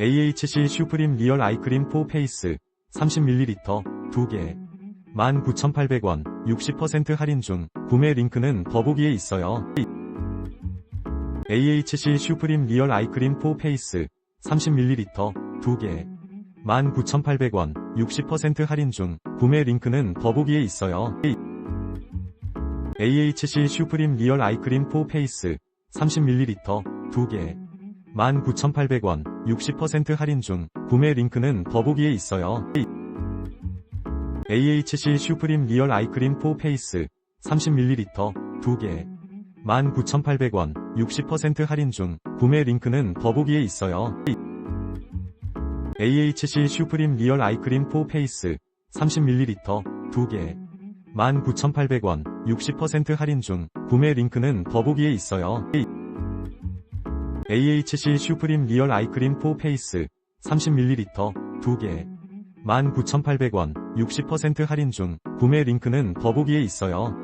AHC 슈프림 리얼 아이크림 4 페이스 30ml 2개 19,800원 60% 할인 중 구매 링크는 더보기에 있어요. AHC 슈프림 리얼 아이크림 4 페이스 30ml 2개 19,800원 60% 할인 중 구매 링크는 더보기에 있어요. AHC 슈프림 리얼 아이크림 4 페이스 30ml 2개 19,800원 60% 할인 중 구매 링크는 더보기에 있어요. AHC 슈프림 리얼 아이크림 4 페이스 30ml 2개 19,800원 60% 할인 중 구매 링크는 더보기에 있어요. AHC 슈프림 리얼 아이크림 4 페이스 30ml 2개 19,800원 60% 할인 중 구매 링크는 더보기에 있어요. AHC 슈프림 리얼 아이크림 4 페이스 30ml 2개 19,800원 60% 할인 중 구매 링크는 더보기에 있어요.